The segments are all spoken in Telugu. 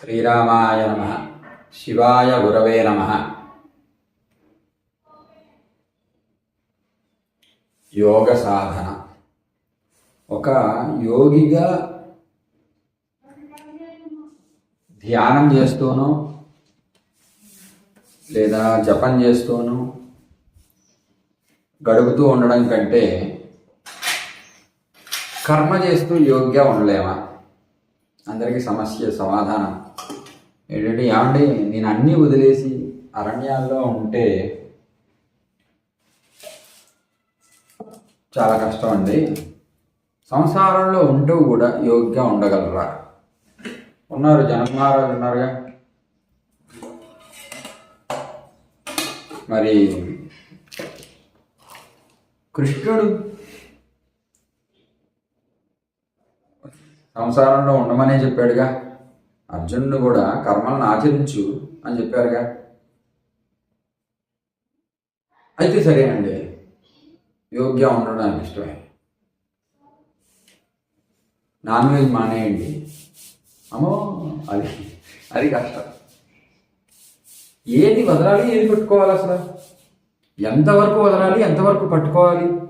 శ్రీరామాయ నమ. శివాయ గురవే నమ. యోగ సాధన. ఒక యోగిగా ధ్యానం చేస్తూనో లేదా జపం చేస్తూనో గడుపుతూ ఉండడం కంటే కర్మ చేస్తూ యోగ్య ఉండలేమా? అందరికీ సమస్య సమాధానం. ఏంటంటే ఏమండి నేను అన్నీ వదిలేసి అరణ్యాల్లో ఉంటే చాలా కష్టం అండి. సంసారంలో ఉంటూ కూడా యోగ్యంగా ఉండగలరా? ఉన్నారు జనకుమారాజు ఉన్నారుగా. మరి కృష్ణుడు సంసారంలో ఉండమనే చెప్పాడుగా. అర్జునుడు కూడా కర్మలను ఆచరించు అని చెప్పారుగా. అయితే సరేనండి. యోగ్యం ఉండడానికి ఇష్టమే. నాన్ వెజ్ మానేయండి. అమ్మో అది అది కష్టం. ఏది వదలాలి ఏది పట్టుకోవాలి అసలు? ఎంతవరకు వదలాలి ఎంతవరకు పట్టుకోవాలి?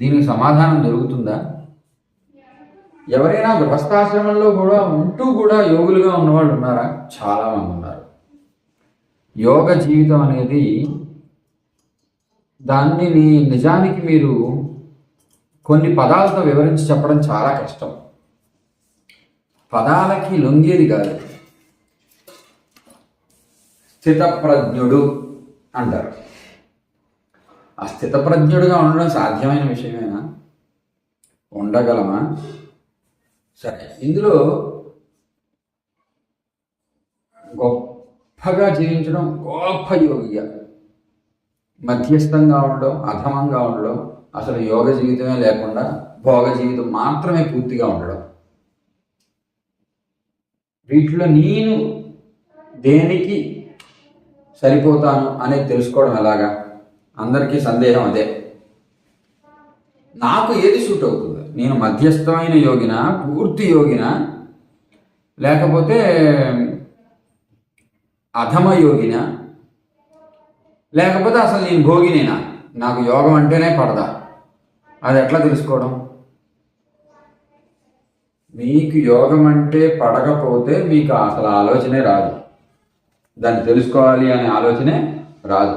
దీనికి సమాధానం దొరుకుతుందా? ఎవరైనా గృహస్థాశ్రమంలో కూడా ఉంటూ కూడా యోగులుగా ఉన్నవాళ్ళు ఉన్నారా? చాలా మంది ఉన్నారు. యోగ జీవితం అనేది దాన్ని నిజానికి మీరు కొన్ని పదాలతో వివరించి చెప్పడం చాలా కష్టం. పదాలకి లొంగేది కాదు. స్థితప్రజ్ఞుడు అంటారు. ఆ స్థితప్రజ్ఞుడుగా ఉండడం సాధ్యమైన విషయమేనా? ఉండగలమా? సరే ఇందులో గొప్పగా జీవించడం గొప్ప యోగిగా మధ్యస్థంగా ఉండడం అధమంగా ఉండడం అసలు యోగ జీవితమే లేకుండా భోగ జీవితం మాత్రమే పూర్తిగా ఉండడం. వీటిలో నేను దేనికి సరిపోతాను అనేది తెలుసుకోవడం ఎలాగా? అందరికీ సందేహం అదే. నాకు ఏది సూట్ అవుతుంది? నేను మధ్యస్థమైన యోగిన పూర్తి యోగిన లేకపోతే అధమ యోగిన లేకపోతే అసలు నేను భోగినేనా? నాకు యోగం అంటేనే పడదా? అది ఎట్లా తెలుసుకోవడం? మీకు యోగం అంటే పడకపోతే మీకు అసలు ఆలోచనే రాదు. దాన్ని తెలుసుకోవాలి అనే ఆలోచనే రాదు.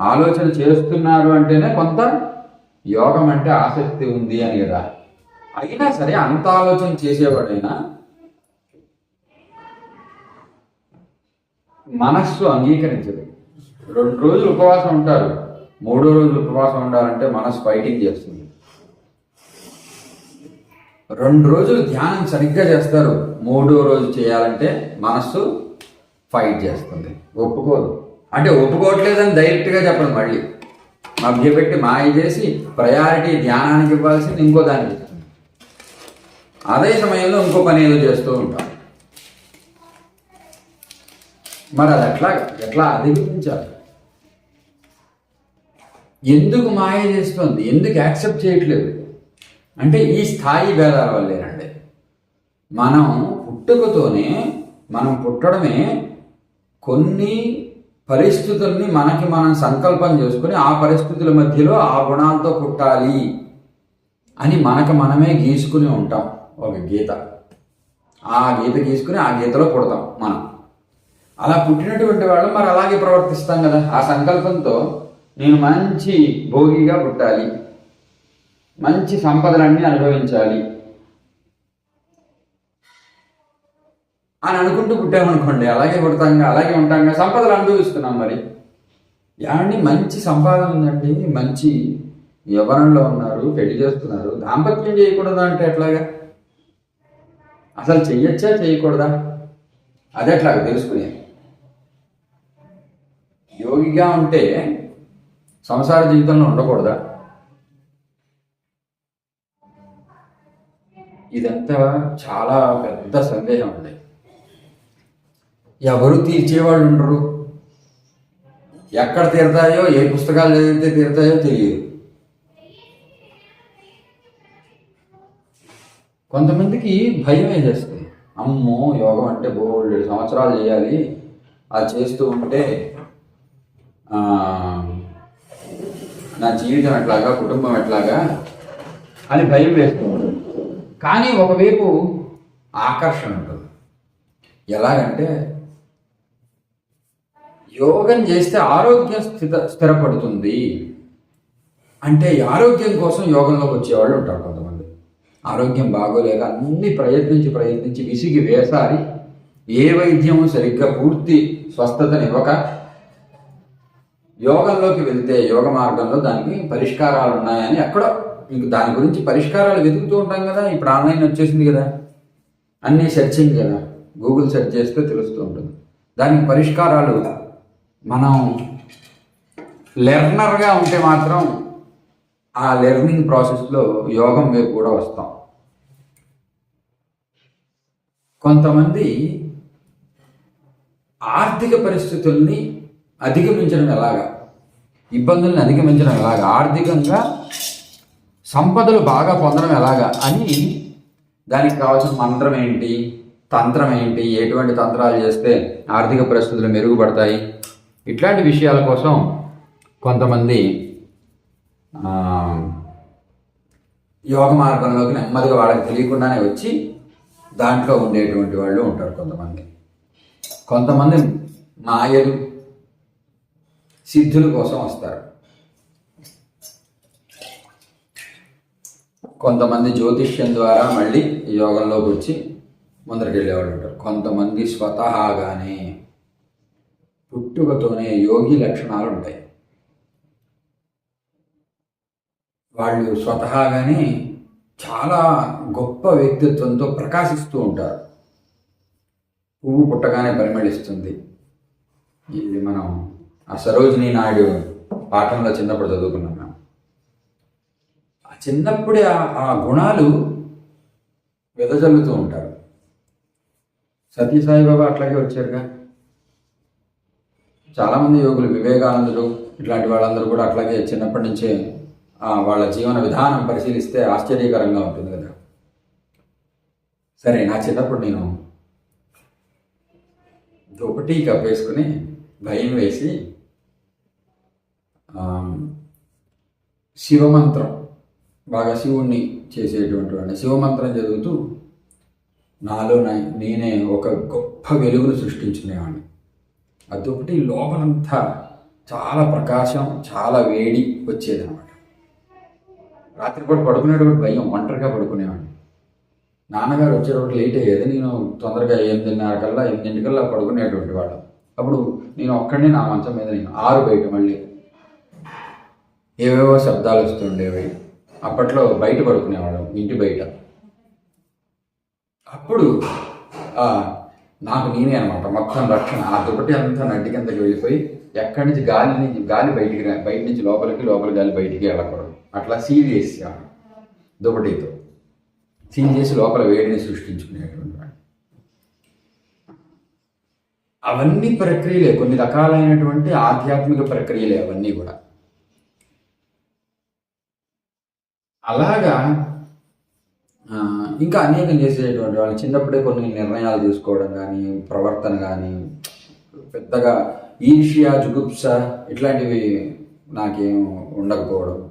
ఆలోచన చేస్తున్నారు అంటేనే కొంత యోగం అంటే ఆసక్తి ఉంది అని కదా. అయినా సరే అంత ఆలోచన చేసేవాడైనా మనస్సు అంగీకరించదు రెండు రోజులు ఉపవాసం ఉంటారు. మూడో రోజు ఉపవాసం ఉండాలంటే మనస్సు ఫైటింగ్ చేస్తుంది. రెండు రోజులు ధ్యానం సరిగ్గా చేస్తారు. మూడో రోజు చేయాలంటే మనస్సు ఫైట్ చేస్తుంది. ఒప్పుకోదు. అంటే ఒప్పుకోవట్లేదని డైరెక్ట్గా చెప్పండి మళ్ళీ. మభ్యపెట్టి మాయ చేసి ప్రయారిటీ ధ్యానానికి ఇవ్వాల్సింది ఇంకో దానికి అదే సమయంలో ఇంకో పని ఏదో చేస్తూ ఉంటాం. మరి అది ఎట్లా ఎట్లా అధిగమించాలి? ఎందుకు మాయ చేస్తుంది? ఎందుకు యాక్సెప్ట్ చేయట్లేదు? అంటే ఈ స్థాయి భేదాల వల్లేనండి మనం పుట్టుకతోనే మనం పుట్టడమే కొన్ని పరిస్థితుల్ని మనకి మనం సంకల్పం చేసుకుని ఆ పరిస్థితుల మధ్యలో ఆ గుణాలతో పుట్టాలి అని మనకు మనమే గీసుకుని ఉంటాం. ఒక గీత. ఆ గీత గీసుకుని ఆ గీతలో పుడతాం మనం. అలా పుట్టినటువంటి వాళ్ళు మరి అలాగే ప్రవర్తిస్తాం కదా. ఆ సంకల్పంతో నేను మంచి భోగిగా పుట్టాలి. మంచి సంపదలన్నీ అనుభవించాలి. అని అనుకుంటూ పుట్టామనుకోండి అలాగే పుడతాంగా అలాగే ఉంటాంగా సంపదలు అనుభవిస్తున్నాం మరి. ఏమండి మంచి సంపాదన ఉందండి మంచి యవనంలో ఉన్నారు పెళ్ళి చేస్తున్నారు. దాంపత్యం చేయకూడదు అంటే ఎట్లాగా? అసలు చెయ్యొచ్చా చేయకూడదా అది ఎట్లాగా తెలుసుకునే. యోగిగా ఉంటే సంసార జీవితంలో ఉండకూడదా? ఇదంతా చాలా పెద్ద సందేహం ఉంది ఎవరు తీర్చేవాళ్ళు ఉండరు. ఎక్కడ తీరుతాయో ఏ పుస్తకాలు చదివితే తీరుతాయో తెలియదు. కొంతమందికి భయం వేసేస్తుంది. అమ్మో యోగం అంటే బోల్డ్ సంవత్సరాలు చేయాలి. అది చేస్తూ ఉంటే నా జీవితం ఎట్లాగా కుటుంబం ఎట్లాగా అని భయం వేస్తూ ఉంటుంది. కానీ ఒకవైపు ఆకర్షణ ఉంటుంది. ఎలాగంటే యోగం చేస్తే ఆరోగ్యం స్థిత స్థిరపడుతుంది. అంటే ఆరోగ్యం కోసం యోగంలోకి వచ్చేవాళ్ళు ఉంటారు కొంతమంది. ఆరోగ్యం బాగోలేక అన్ని ప్రయత్నించి ప్రయత్నించి విసిగి వేసారి ఏ వైద్యము సరిగ్గా పూర్తి స్వస్థతనివ్వక యోగంలోకి వెళ్తే యోగ మార్గంలో దానికి పరిష్కారాలు ఉన్నాయని ఎక్కడో ఇంక దాని గురించి పరిష్కారాలు వెతుకుతూ ఉంటాం కదా ఇప్పుడు ఆన్లైన్ వచ్చేసింది కదా. అన్నీ సెర్చింగ్ కదా గూగుల్ సెర్చ్ చేస్తే తెలుస్తూ ఉంటుంది. దానికి పరిష్కారాలు మనం లెర్నర్గా ఉంటే మాత్రం ఆ లెర్నింగ్ ప్రాసెస్లో యోగం వైపు కూడా వస్తాం. కొంతమంది ఆర్థిక పరిస్థితుల్ని అధిగమించడం ఎలాగా? ఇబ్బందుల్ని అధిగమించడం ఎలాగా? ఆర్థికంగా సంపదలు బాగా పొందడం ఎలాగా? అని దానికి కావాల్సిన మంత్రం ఏంటి? తంత్రం ఏంటి? ఎటువంటి తంత్రాలు చేస్తే ఆర్థిక పరిస్థితులు మెరుగుపడతాయి? ఇట్లాంటి విషయాల కోసం కొంతమంది యోగ మార్గంలోకి నెమ్మదిగా వాళ్ళకి తెలియకుండానే వచ్చి దాంట్లో ఉండేటువంటి వాళ్ళు ఉంటారు కొంతమంది. కొంతమంది మాయలు సిద్ధుల కోసం వస్తారు. కొంతమంది జ్యోతిష్యం ద్వారా మళ్ళీ యోగంలోకి వచ్చి ముందరికి వెళ్ళేవాళ్ళు ఉంటారు. కొంతమంది స్వతహాగానే పుట్టుకతోనే యోగి లక్షణాలు ఉంటాయి వాళ్ళు స్వతహాగానే చాలా గొప్ప వ్యక్తిత్వంతో ప్రకాశిస్తూ ఉంటారు. పువ్వు పుట్టగానే పరిమళిస్తుంది. ఇది మనం ఆ సరోజినీ నాయుడు పాఠంలో చిన్నప్పుడు చదువుకున్నాం మేము. ఆ చిన్నప్పుడే ఆ- ఆ గుణాలు వెదజల్లుతూ ఉంటారు. సతీ సాయిబాబా అట్లాగే వచ్చారుగా. చాలామంది యోగులు వివేకానందులు ఇట్లాంటి వాళ్ళందరూ కూడా అట్లాగే చిన్నప్పటి నుంచే వాళ్ళ జీవన విధానం పరిశీలిస్తే ఆశ్చర్యకరంగా ఉంటుంది కదా. సరే నా చిన్నప్పుడు నేను దుప్పటి కప్పేసుకుని భయం వేసి శివమంత్రం బాగా శివుణ్ణి చేసేటువంటి వాడిని. శివమంత్రం చదువుతూ నాలో నేనే ఒక గొప్ప వెలుగును సృష్టించుకునేవాడిని. అదొకటి లోపలంతా చాలా ప్రకాశం చాలా వేడి వచ్చేదనమాట రాత్రిపూట పడుకునేటప్పుడు భయం ఒంటరిగా పడుకునేవాడిని. నాన్నగారు వచ్చేటప్పుడు లేట్ అయ్యేది నేను తొందరగా ఎనిమిదిన్నర కల్లా ఎనిమిదింటికల్లా పడుకునేటువంటి వాడు అప్పుడు నేను ఒక్కడిని నా మంచం మీద నేను ఆరు బయట మళ్ళీ. ఏవేవో శబ్దాలు వస్తుండేవి అప్పట్లో బయట పడుకునేవాడు ఇంటి బయట. అప్పుడు నాకు నేనే అనమాట మొత్తం రక్షణ. ఆ దుప్పటి అంతా నడ్డి కిందకి వెళ్ళిపోయి ఎక్కడి నుంచి గాలి నుంచి గాలి బయటికి బయట నుంచి లోపలికి లోపల గాలి బయటికి వెళ్ళకూడదు. అట్లా సీల్ చేసేవాడు దుప్పటితో. సీల్ చేసి లోపల వేడిని సృష్టించుకునేటువంటి వాడు. అవన్నీ ప్రక్రియలే. కొన్ని రకాలైనటువంటి ఆధ్యాత్మిక ప్రక్రియలే అవన్నీ కూడా. అలాగా ఇంకా అనేకం చేసేటువంటి వాళ్ళు చిన్నప్పుడే కొన్ని నిర్ణయాలు తీసుకోవడం కానీ ప్రవర్తన కానీ పెద్దగా ఈర్ష్య జుగుప్స ఇట్లాంటివి నాకేం ఉండకపోవడం.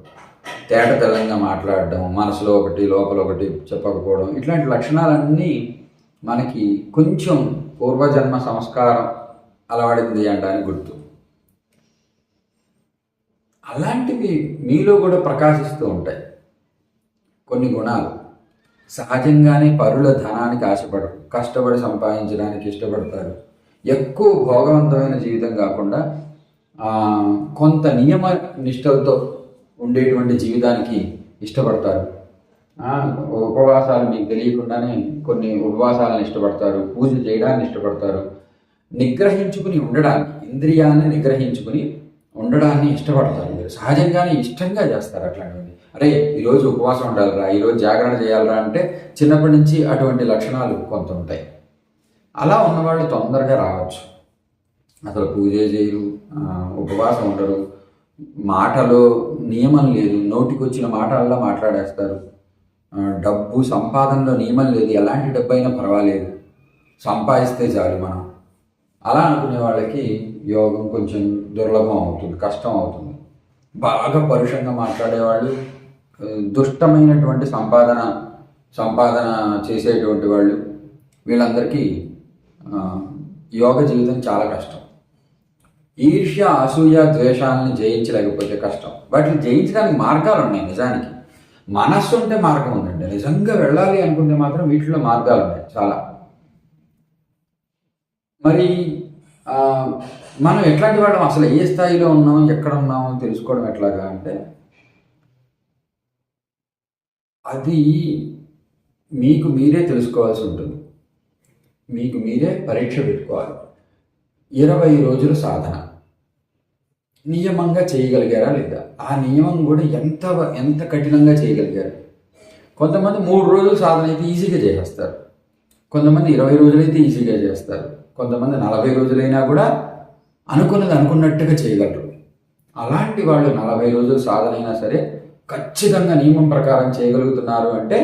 తేట తెల్లంగా మాట్లాడడం మనసులో ఒకటి లోపల ఒకటి చెప్పకపోవడం ఇట్లాంటి లక్షణాలన్నీ మనకి కొంచెం పూర్వజన్మ సంస్కారం అలవాడింది అనడానికి గుర్తు. అలాంటివి మీలో కూడా ప్రకాశిస్తూ ఉంటాయి. కొన్ని గుణాలు. సహజంగానే పరుల ధనానికి ఆశపడరు కష్టపడి సంపాదించడానికి ఇష్టపడతారు. ఎక్కువ భోగవంతమైన జీవితం కాకుండా కొంత నియమ నిష్టలతో ఉండేటువంటి జీవితానికి ఇష్టపడతారు. ఉపవాసాలు మీకు తెలియకుండానే కొన్ని ఉపవాసాలను ఇష్టపడతారు పూజ చేయడాన్ని ఇష్టపడతారు. నిగ్రహించుకుని ఉండడానికి ఇంద్రియాన్ని నిగ్రహించుకుని ఉండడాన్ని ఇష్టపడతారు. సహజంగానే ఇష్టంగా చేస్తారు అట్లాంటివి అరే ఈరోజు ఉపవాసం ఉండాలిరా ఈరోజు జాగరణ చేయాలిరా అంటే చిన్నప్పటి నుంచి అటువంటి లక్షణాలు కొంత ఉంటాయి. అలా ఉన్నవాళ్ళు తొందరగా రావచ్చు. అసలు పూజ చేయరు ఉపవాసం ఉండరు. మాటలో నియమం లేదు నోటికి వచ్చిన మాటల్లో మాట్లాడేస్తారు. డబ్బు సంపాదనలో నియమం లేదు ఎలాంటి డబ్బు అయినా పర్వాలేదు. సంపాదిస్తే చాలు మనం. అలా అనుకునే వాళ్ళకి యోగం కొంచెం దుర్లభం అవుతుంది కష్టం అవుతుంది. బాగా పరుషంగా మాట్లాడేవాళ్ళు దుష్టమైనటువంటి సంపాదన సంపాదన చేసేటువంటి వాళ్ళు వీళ్ళందరికీ యోగ జీవితం చాలా కష్టం. ఈర్ష్య అసూయ ద్వేషాలని జయించలేకపోతే కష్టం. వాటిని జయించడానికి మార్గాలు ఉన్నాయి నిజానికి. మనస్సు ఉంటే మార్గం ఉందండి. నిజంగా వెళ్ళాలి అనుకుంటే మాత్రం వీటిలో మార్గాలు ఉన్నాయి చాలా. మరి మనం ఎట్లాంటి వాళ్ళం? అసలు ఏ స్థాయిలో ఉన్నాం? ఎక్కడ ఉన్నామో తెలుసుకోవడం ఎట్లాగా అంటే అది మీకు మీరే తెలుసుకోవాల్సి ఉంటుంది. మీకు మీరే పరీక్ష పెట్టుకోవాలి. ఇరవై రోజుల సాధన. నియమంగా చేయగలిగారా లేదా? ఆ నియమం కూడా ఎంత ఎంత కఠినంగా చేయగలిగారు? కొంతమంది మూడు రోజులు సాధన అయితే ఈజీగా చేసేస్తారు. కొంతమంది ఇరవై రోజులైతే ఈజీగా చేస్తారు. కొంతమంది నలభై రోజులైనా కూడా అనుకున్నది అనుకున్నట్టుగా చేయగలరు. అలాంటి వాళ్ళు నలభై రోజులు సాధన అయినా సరే ఖచ్చితంగా నియమం ప్రకారం చేయగలుగుతున్నారు అంటే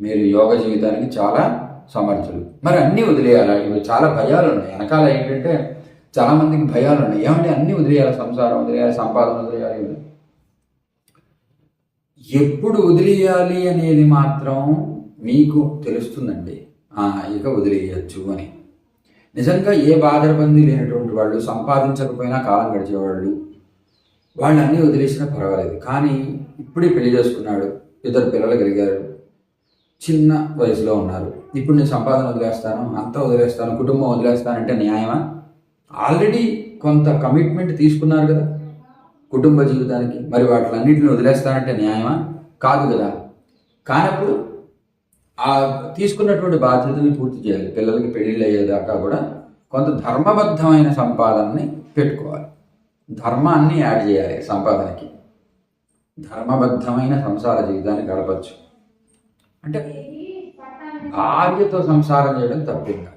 మీరు యోగ జీవితానికి చాలా సమర్థులు. మరి అన్నీ వదిలేయాలా? ఇవి చాలా భయాలు ఉన్నాయి వెనకాల ఏంటంటే చాలామందికి భయాలు ఉన్నాయి ఏమంటే అన్నీ వదిలేయాలి? సంసారం వదిలేయాలి సంపాదన వదిలేయాలి? ఎప్పుడు వదిలేయాలి అనేది మాత్రం మీకు తెలుస్తుందండి. ఇక వదిలేయచ్చు అని. నిజంగా ఏ బాధరబంది లేనటువంటి వాళ్ళు సంపాదించకపోయినా కాలం గడిచేవాళ్ళు వాళ్ళు అన్నీ వదిలేసినా పర్వాలేదు. కానీ ఇప్పుడే పెళ్ళి చేసుకున్నాడు. ఇద్దరు పిల్లలు కలిగారు. చిన్న వయసులో ఉన్నారు. ఇప్పుడు నేను సంపాదన వదిలేస్తాను అంతా వదిలేస్తాను కుటుంబం వదిలేస్తానంటే న్యాయమా? ఆల్రెడీ కొంత కమిట్మెంట్ తీసుకున్నారు కదా కుటుంబ జీవితానికి. మరి వాటిలన్నింటిని వదిలేస్తానంటే న్యాయమా? కాదు కదా. కానప్పుడు ఆ తీసుకున్నటువంటి బాధ్యతని పూర్తి చేయాలి. పిల్లలకి పెళ్ళిళ్ళు అయ్యేదాకా కూడా కొంత ధర్మబద్ధమైన సంపాదనని పెట్టుకోవాలి. ధర్మాన్ని యాడ్ చేయాలి సంపాదనకి. ధర్మబద్ధమైన సంసార జీవితాన్ని గడపచ్చు. అంటే భార్యతో సంసారం చేయడం తప్పింగా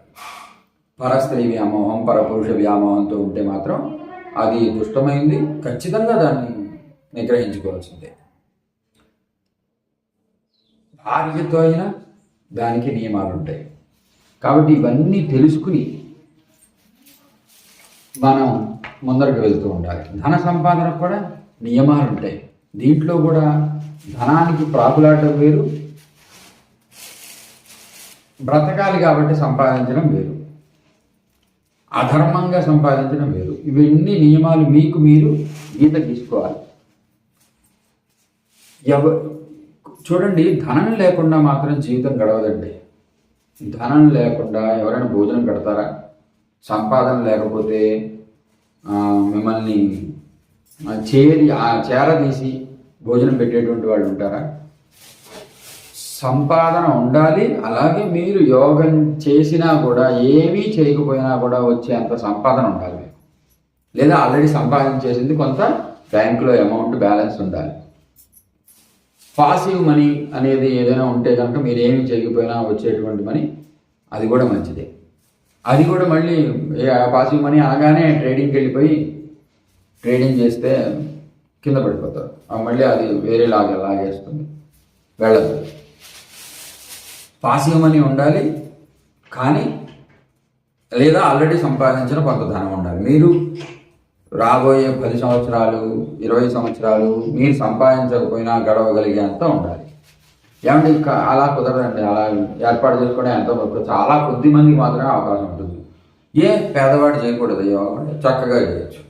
పరస్త్రీ వ్యామోహం పరపురుష వ్యామోహంతో ఉంటే మాత్రం అది దుష్టమైంది ఖచ్చితంగా దాన్ని నిగ్రహించుకోవాల్సిందే. భార్యతో అయినా దానికి నియమాలు ఉంటాయి కాబట్టి ఇవన్నీ తెలుసుకుని మనం ముందరకు వెళ్తూ ఉండాలి ధన సంపాదనకు కూడా నియమాలు ఉంటాయి. దీంట్లో కూడా ధనానికి ప్రాకులాడడం వేరు. బ్రతకాలి కాబట్టి సంపాదించడం వేరు. అధర్మంగా సంపాదించడం వేరు. ఇవన్నీ నియమాలు మీకు మీరు గీత తీసుకోవాలి ఎవ చూడండి ధనం లేకుండా మాత్రం జీవితం గడవదండి. ధనం లేకుండా ఎవరైనా భోజనం పెడతారా సంపాదన లేకపోతే మిమ్మల్ని చేరి ఆ చేరదీసి భోజనం పెట్టేటువంటి వాళ్ళు ఉంటారా? సంపాదన ఉండాలి అలాగే మీరు యోగం చేసినా కూడా ఏమీ చేయకపోయినా కూడా వచ్చేంత సంపాదన ఉండాలి లేదా ఆల్రెడీ సంపాదించేసింది కొంత బ్యాంకులో అమౌంట్ బ్యాలెన్స్ ఉండాలి. పాసివ్ మనీ అనేది ఏదైనా ఉంటే కనుక మీరు ఏమి చేయకపోయినా వచ్చేటువంటి మనీ అది కూడా మంచిదే. అది కూడా మళ్ళీ పాసివ్ మనీ అనగానే ట్రేడింగ్కి వెళ్ళిపోయి ట్రేడింగ్ చేస్తే కింద పడిపోతారు. మళ్ళీ అది వేరే లాగే లాగేస్తుంది. వెళ్ళదు. పాసివ్ మనీ ఉండాలి కానీ లేదా ఆల్రెడీ సంపాదించిన కొంత ధనం ఉండాలి. మీరు రాబోయే పది సంవత్సరాలు ఇరవై సంవత్సరాలు మీరు సంపాదించకపోయినా గడవగలిగేంత ఉండాలి. ఏమంటే ఇంకా అలా కుదరదండి. అలా ఏర్పాటు చేసుకునే ఎంత చాలా కొద్ది మందికి మాత్రమే అవకాశం ఏ పేదవాడు చేయకూడదు యోగం చక్కగా చేయొచ్చు.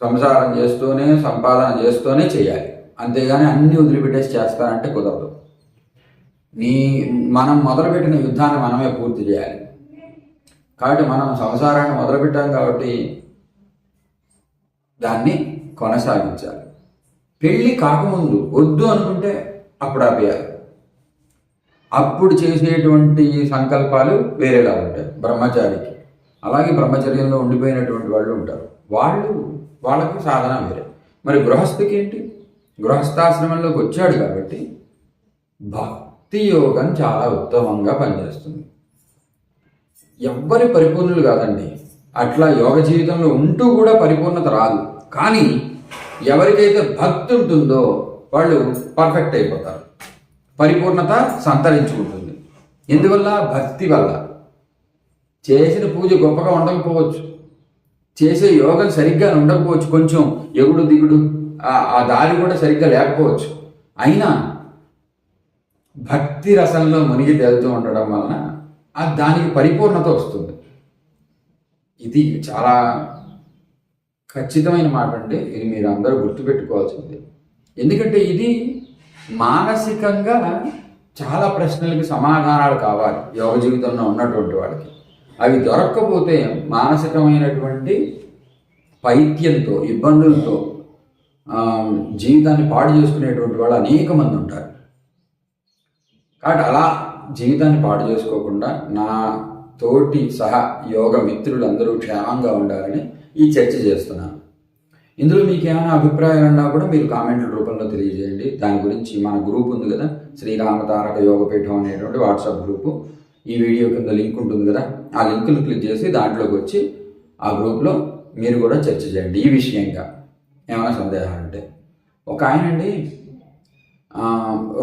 సంసారం చేస్తూనే సంపాదన చేస్తూనే చేయాలి. అంతేగాని అన్ని వదిలిపెట్టేసి చేస్తారంటే కుదరదు. నీ మనం మొదలుపెట్టిన యుద్ధాన్ని మనమే పూర్తి చేయాలి. కాబట్టి మనం సంసారాన్ని మొదలుపెట్టాం కాబట్టి దాన్ని కొనసాగించాలి. పెళ్ళి కాకముందు వద్దు అనుకుంటే అప్పుడు ఆపేయాలి. అప్పుడు చేసేటువంటి సంకల్పాలు వేరేలా ఉంటాయి బ్రహ్మచారికి. అలాగే బ్రహ్మచర్యంలో ఉండిపోయినటువంటి వాళ్ళు ఉంటారు. వాళ్ళు వాళ్ళకి సాధన వేరే. మరి గృహస్థికి ఏంటి? గృహస్థాశ్రమంలోకి వచ్చాడు కాబట్టి భక్తి యోగం చాలా ఉత్తమంగా పనిచేస్తుంది. ఎవ్వరి పరిపూర్ణులు కాదండి. అట్లా యోగ జీవితంలో ఉంటూ కూడా పరిపూర్ణత రాదు. కానీ ఎవరికైతే భక్తి ఉంటుందో వాళ్ళు పర్ఫెక్ట్ అయిపోతారు. పరిపూర్ణత సంతరించుకుంటుంది. ఎందువల్ల? భక్తి వల్ల. చేసిన పూజ గొప్పగా ఉండకపోవచ్చు. చేసే యోగం సరిగ్గా ఉండకపోవచ్చు. కొంచెం ఎగుడు దిగుడు ఆ- దారి కూడా సరిగ్గా లేకపోవచ్చు. అయినా భక్తి రసంలో మునిగి తేలుతూ ఉండడం వలన ఆ దానికి పరిపూర్ణత వస్తుంది. ఇది చాలా ఖచ్చితమైన మాట అంటే ఇది మీరు అందరూ గుర్తుపెట్టుకోవాల్సింది. ఎందుకంటే ఇది మానసికంగా చాలా ప్రశ్నలకి సమాధానాలు కావాలి. యోగ జీవితంలో ఉన్నటువంటి వాళ్ళకి. అవి దొరక్కపోతే మానసికమైనటువంటి పైత్యంతో ఇబ్బందులతో జీవితాన్ని పాడు చేసుకునేటువంటి వాళ్ళు అనేక మంది ఉంటారు. కాబట్టి అలా జీవితాన్ని పాడు చేసుకోకుండా నా తోటి సహా యోగ మిత్రులందరూ క్షేమంగా ఉండాలని ఈ చర్చ చేస్తున్నాను. ఇందులో మీకు ఏమైనా అభిప్రాయాలు ఉన్నా కూడా మీరు కామెంట్ల రూపంలో తెలియజేయండి. దాని గురించి మన గ్రూప్ ఉంది కదా శ్రీరామ తారక యోగపీఠం అనేటువంటి వాట్సాప్ గ్రూపు. ఈ వీడియో కింద లింక్ ఉంటుంది కదా ఆ లింక్ను క్లిక్ చేసి దాంట్లోకి వచ్చి ఆ గ్రూప్లో మీరు కూడా చర్చ చేయండి. ఈ విషయంగా ఏమైనా సందేహాలు ఉంటే. ఒక ఆయన అండి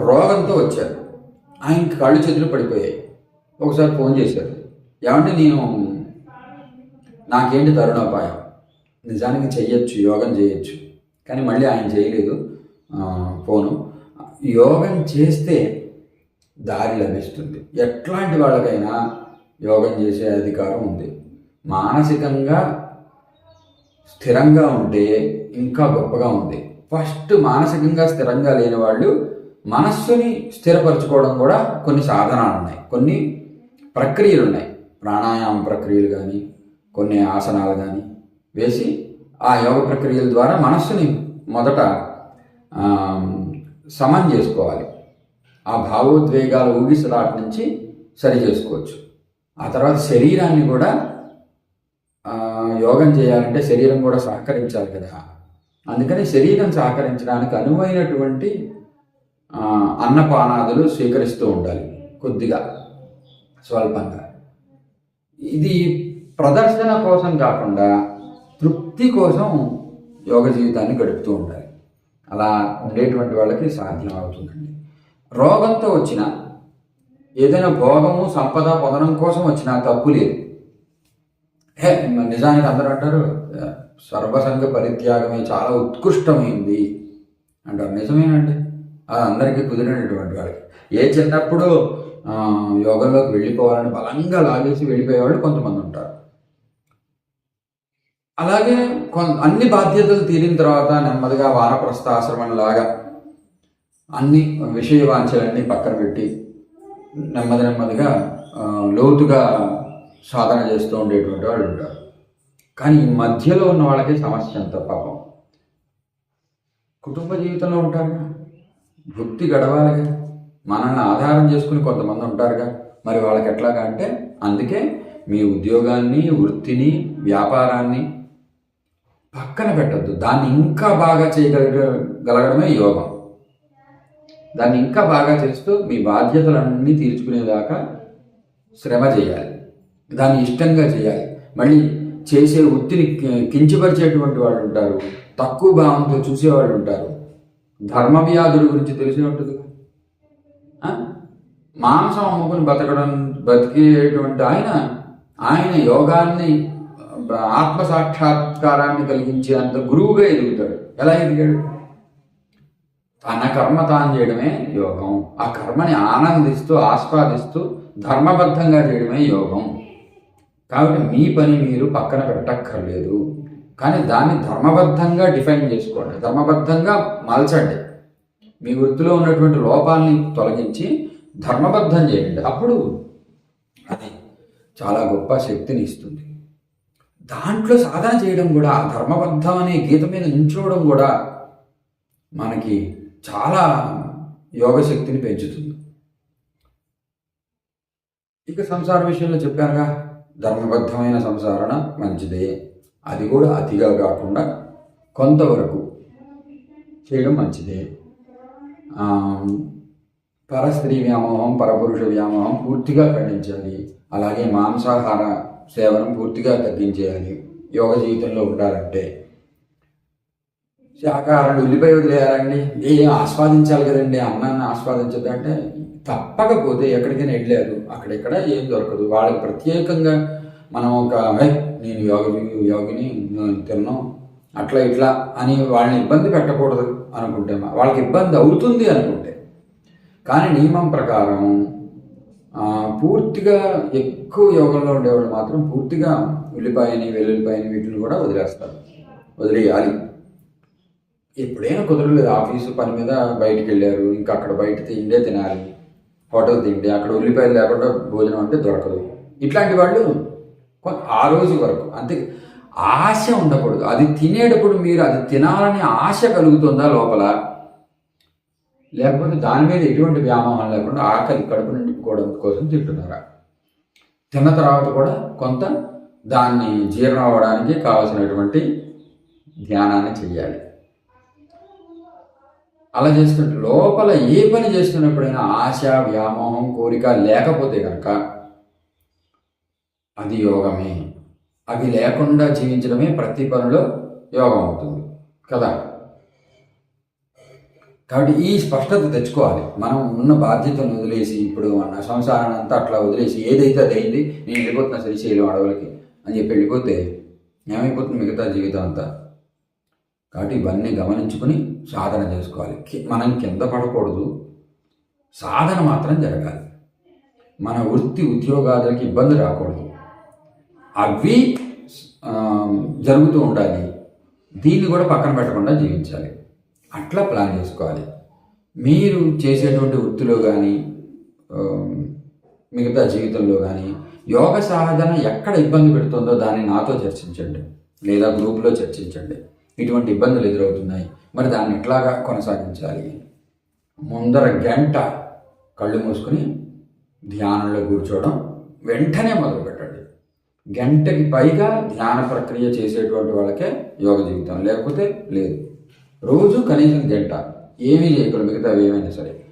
రోగంతో వచ్చారు ఆయనకి కళ్ళు చేతులు పడిపోయాయి. ఒకసారి ఫోన్ చేశారు ఏమంటే నేను నాకేంటి తరుణోపాయం? నిజానికి చెయ్యొచ్చు యోగం చేయొచ్చు. కానీ మళ్ళీ ఆయన చేయలేదు పోను ఫోను. యోగం చేస్తే దారి లభిస్తుంది ఎట్లాంటి వాళ్ళకైనా యోగం చేసే అధికారం ఉంది. మానసికంగా స్థిరంగా ఉంటే ఇంకా గొప్పగా ఉంది. ఫస్ట్ మానసికంగా స్థిరంగా లేని వాళ్ళు మనస్సుని స్థిరపరచుకోవడం కూడా కొన్ని సాధనాలు ఉన్నాయి. కొన్ని ప్రక్రియలు ఉన్నాయి. ప్రాణాయామ ప్రక్రియలు కానీ కొన్ని ఆసనాలు కానీ వేసి ఆ యోగ ప్రక్రియల ద్వారా మనస్సుని మొదట సమం చేసుకోవాలి. ఆ భావోద్వేగాల ఊగిసలాట నుంచి సరి చేసుకోవచ్చు. ఆ తర్వాత శరీరాన్ని కూడా యోగం చేయాలంటే శరీరం కూడా సహకరించాలి కదా. అందుకని శరీరం సహకరించడానికి అనువైనటువంటి అన్నపానాదులు స్వీకరిస్తూ ఉండాలి కొద్దిగా స్వల్పంగా. ఇది ప్రదర్శన కోసం కాకుండా తృప్తి కోసం యోగ జీవితాన్ని గడుపుతూ ఉండాలి. అలా ఉండేటువంటి వాళ్ళకి సాధ్యం అవుతుందండి. రోగంతో వచ్చిన ఏదైనా భోగము సంపద పొందడం కోసం వచ్చిన తప్పు లేదు. హే నిజానికి అందరూ అంటారు సర్వసంగ పరిత్యాగమే చాలా ఉత్కృష్టమైంది అంటారు. నిజమేనండి. అది అందరికీ కుదిరినటువంటి వాళ్ళకి. ఏ చిన్నప్పుడు యోగంలోకి వెళ్ళిపోవాలని బలంగా లాగేసి వెళ్ళిపోయేవాళ్ళు కొంతమంది ఉంటారు. అలాగే కొన్ అన్ని బాధ్యతలు తీరిన తర్వాత నెమ్మదిగా వానప్రస్థ ఆశ్రమం లాగా అన్ని విషయ వాంఛలన్నీ పక్కన పెట్టి నెమ్మది నెమ్మదిగా లోతుగా సాధన చేస్తూ ఉండేటువంటి వాళ్ళు ఉంటారు. కానీ ఈ మధ్యలో ఉన్న వాళ్ళకి సమస్య అంత పాపం. కుటుంబ జీవితంలో ఉంటారుగా. భక్తి గడవాలిగా. మనల్ని ఆధారం చేసుకుని కొంతమంది ఉంటారుగా. మరి వాళ్ళకి ఎట్లాగా అంటే అందుకే మీ ఉద్యోగాన్ని వృత్తిని వ్యాపారాన్ని పక్కన పెట్టద్దు. దాన్ని ఇంకా బాగా చేయగలగలగడమే యోగం. దాన్ని ఇంకా బాగా చేస్తూ మీ బాధ్యతలన్నీ తీర్చుకునేదాకా శ్రమ చేయాలి. దాన్ని ఇష్టంగా చేయాలి. మళ్ళీ చేసే వృత్తిని కించపరిచేటువంటి వాళ్ళు ఉంటారు తక్కువ భావంతో చూసేవాళ్ళు ఉంటారు ధర్మ వ్యాధుల గురించి తెలిసి మాంసం అమ్ముకుని బతకడం బతికేటువంటి ఆయన ఆయన యోగాన్ని ఆత్మ సాక్షాత్కారాన్ని కలిగించే అంత గురువుగా ఎదుగుతాడు. ఎలా ఎదిగాడు? తన కర్మ తాను చేయడమే యోగం. ఆ కర్మని ఆనందిస్తూ ఆస్వాదిస్తూ ధర్మబద్ధంగా చేయడమే యోగం. కాబట్టి మీ పని మీరు పక్కన పెట్టక్కర్లేదు. కానీ దాన్ని ధర్మబద్ధంగా డిఫైన్ చేసుకోండి. ధర్మబద్ధంగా మలచండి. మీ వృత్తిలో ఉన్నటువంటి లోపాలని తొలగించి ధర్మబద్ధం చేయండి. అప్పుడు అది చాలా గొప్ప శక్తిని ఇస్తుంది. దాంట్లో సాధన చేయడం కూడా ఆ ధర్మబద్ధం అనే గీత మీద నించోవడం కూడా మనకి చాలా యోగ శక్తిని పెంచుతుంది. ఇక సంసార విషయంలో చెప్పానుగా ధర్మబద్ధమైన సంసారణ మంచిదే. అది కూడా అతిగా కాకుండా కొంతవరకు చేయడం మంచిదే. పరస్త్రీ వ్యామోహం పరపురుష వ్యామోహం పూర్తిగా ఖండించాలి. అలాగే మాంసాహార సేవనం పూర్తిగా తగ్గించేయాలి. యోగ జీవితంలో ఉండాలంటే. శాకాహారాలు ఉల్లిపాయ వదిలేయాలండి. ఏం ఆస్వాదించాలి కదండి? అన్నాన్ని ఆస్వాదించదు అంటే తప్పకపోతే ఎక్కడికైనా వెళ్ళారు అక్కడెక్కడ ఏం దొరకదు. వాళ్ళకి ప్రత్యేకంగా మనం ఒక నేను యోగి యోగిని తిన్నాం. అట్లా ఇట్లా అని వాళ్ళని ఇబ్బంది పెట్టకూడదు అనుకుంటే మా- వాళ్ళకి ఇబ్బంది అవుతుంది అనుకుంటే. కానీ నియమం ప్రకారం పూర్తిగా ఎక్కువ యోగంలో ఉండేవాళ్ళు మాత్రం పూర్తిగా ఉల్లిపాయని వెల్లుల్లిపాయని వీటిని కూడా వదిలేస్తారు. వదిలేయాలి. ఎప్పుడైనా కుదరలేదు. ఆఫీసు పని మీద బయటికి వెళ్ళారు. ఇంకా అక్కడ బయట తిండే తినాలి. హోటల్ తిండి అక్కడ ఉల్లిపాయలు లేకుండా భోజనం అంటే దొరకదు. ఇట్లాంటి వాళ్ళు ఆ రోజు వరకు అంతే. ఆశ ఉండకూడదు. అది తినేటప్పుడు మీరు అది తినాలని ఆశ కలుగుతుందా లోపల? లేకపోతే దాని మీద ఎటువంటి వ్యామోహం లేకుండా ఆకలి కడుపు నింపుకోవడం కోసం తింటున్నారా? తిన్న తర్వాత కూడా కొంత దాన్ని జీర్ణం అవ్వడానికి కావలసినటువంటి ధ్యానాన్ని చెయ్యాలి. అలా చేస్తుంటే లోపల ఏ పని చేస్తున్నప్పుడైనా ఆశ వ్యామోహం కోరిక లేకపోతే కనుక అది యోగమే. అవి లేకుండా జీవించడమే ప్రతి పనిలో యోగం అవుతుంది. కదా? కాబట్టి ఈ స్పష్టత తెచ్చుకోవాలి. మనం ఉన్న బాధ్యతను వదిలేసి ఇప్పుడు మన సంసారాన్ని అంతా అట్లా వదిలేసి ఏదైతే అది అయింది నేను వెళ్ళిపోతున్నా శ్రీశైలం అడవులకి అని చెప్పి వెళ్ళిపోతే ఏమైపోతుంది మిగతా జీవితం అంతా? కాబట్టి ఇవన్నీ గమనించుకుని సాధన చేసుకోవాలి. మనం కింద పడకూడదు. సాధన మాత్రం జరగాలి. మన వృత్తి ఉద్యోగాదులకి ఇబ్బంది రాకూడదు. అవి జరుగుతూ ఉండాలి. దీన్ని కూడా పక్కన పెట్టకుండా జీవించాలి. అట్లా ప్లాన్ చేసుకోవాలి. మీరు చేసేటువంటి వృత్తిలో కానీ మిగతా జీవితంలో కానీ యోగ సాధన ఎక్కడ ఇబ్బంది పెడుతుందో దాన్ని నాతో చర్చించండి. లేదా గ్రూప్లో చర్చించండి. ఇటువంటి ఇబ్బందులు ఎదురవుతున్నాయి. మరి దాన్ని ఎట్లాగా కొనసాగించాలి? ముందర గంట కళ్ళు మూసుకుని ధ్యానంలో కూర్చోవడం వెంటనే మొదలు పెట్టండి గంటకి పైగా ధ్యాన ప్రక్రియ చేసేటువంటి వాళ్ళకే యోగ జీవితం. లేకపోతే లేదు. రోజు కనీసం గంట. ఏమీ చేయకూడదు మిగతా ఏమైనా సరే.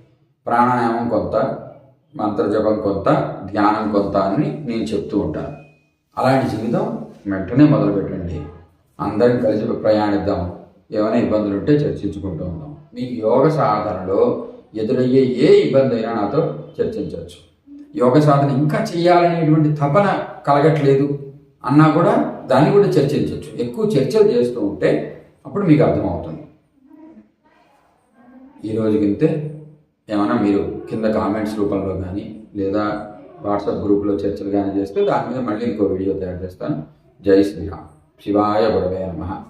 ప్రాణాయామం కొంత మంత్రజపం కొంత ధ్యానం కొంత అని నేను చెప్తూ ఉంటాను. అలాంటి జీవితం వెంటనే మొదలు పెట్టండి అందరం కలిసి ప్రయాణిద్దాం. ఏమైనా ఇబ్బందులు ఉంటే చర్చించుకుంటూ ఉందాం. మీకు యోగ సాధనలో ఎదురయ్యే ఏ ఇబ్బంది అయినా నాతో చర్చించవచ్చు. యోగ సాధన ఇంకా చేయాలనేటువంటి తపన కలగట్లేదు అన్నా కూడా దాన్ని కూడా చర్చించవచ్చు. ఎక్కువ చర్చలు చేస్తూ ఉంటే అప్పుడు మీకు అర్థమవుతుంది. ఈ రోజుకింతే ఏమైనా మీరు కింద కామెంట్స్ రూపంలో కానీ లేదా వాట్సాప్ గ్రూప్లో చర్చలు కానీ చేస్తే దాని మీద మళ్ళీ ఇంకో వీడియో తయారు చేస్తాను. జై శ్రీరామ్. శివాయ గురవే నమ.